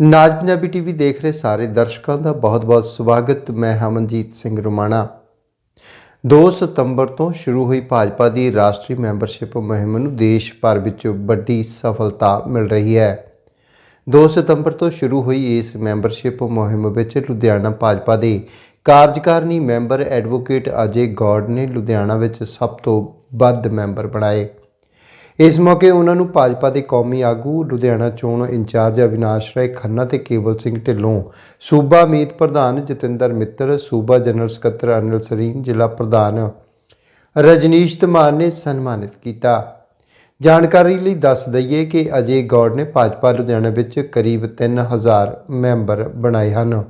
ਨਾਜ Punjabi TV ਦੇਖ ਰਹੇ ਸਾਰੇ ਦਰਸ਼ਕਾਂ ਦਾ ਬਹੁਤ-ਬਹੁਤ ਸਵਾਗਤ। ਮੈਂ ਹਮਨਜੀਤ ਸਿੰਘ ਰੁਮਾਣਾ। 2 ਸਤੰਬਰ ਤੋਂ ਸ਼ੁਰੂ ਹੋਈ ਭਾਜਪਾ ਦੀ ਰਾਸ਼ਟਰੀ ਮੈਂਬਰਸ਼ਿਪ ਮੁਹਿੰਮ ਨੂੰ ਦੇਸ਼ ਭਰ ਵਿੱਚ ਵੱਡੀ ਸਫਲਤਾ ਮਿਲ ਰਹੀ ਹੈ। 2 ਸਤੰਬਰ ਤੋਂ ਸ਼ੁਰੂ ਹੋਈ ਇਸ ਮੈਂਬਰਸ਼ਿਪ ਮੁਹਿੰਮ ਵਿੱਚ ਲੁਧਿਆਣਾ ਭਾਜਪਾ ਦੇ ਕਾਰਜਕਾਰਨੀ ਮੈਂਬਰ ਐਡਵੋਕੇਟ ਅਜੇ ਗੌਡ ਨੇ ਲੁਧਿਆਣਾ ਵਿੱਚ ਸਭ ਤੋਂ ਵੱਧ ਮੈਂਬਰ ਬਣਾਏ। ਇਸ ਮੌਕੇ ਉਹਨਾਂ ਨੂੰ ਭਾਜਪਾ ਦੇ ਕੌਮੀ ਆਗੂ, ਲੁਧਿਆਣਾ ਚੋਣ ਇੰਚਾਰਜ ਅਵਿਨਾਸ਼ ਰਾਏ ਖੰਨਾ ਤੇ ਕੇਵਲ ਸਿੰਘ ਢਿੱਲੋਂ, ਸੂਬਾ ਮੀਤ ਪ੍ਰਧਾਨ ਜਤਿੰਦਰ ਮਿੱਤਰ, ਸੂਬਾ ਜਨਰਲ ਸਕੱਤਰ ਅਨਿਲ ਸਰੀਨ, ਜ਼ਿਲ੍ਹਾ ਪ੍ਰਧਾਨ ਰਜਨੀਸ਼ ਧਮਾਨ ਨੇ ਸਨਮਾਨਿਤ ਕੀਤਾ। ਜਾਣਕਾਰੀ ਲਈ ਦੱਸ ਦਈਏ ਕਿ ਅਜੇ ਗੌੜ ਨੇ ਭਾਜਪਾ ਲੁਧਿਆਣਾ ਵਿੱਚ ਕਰੀਬ 3000 ਮੈਂਬਰ ਬਣਾਏ ਹਨ।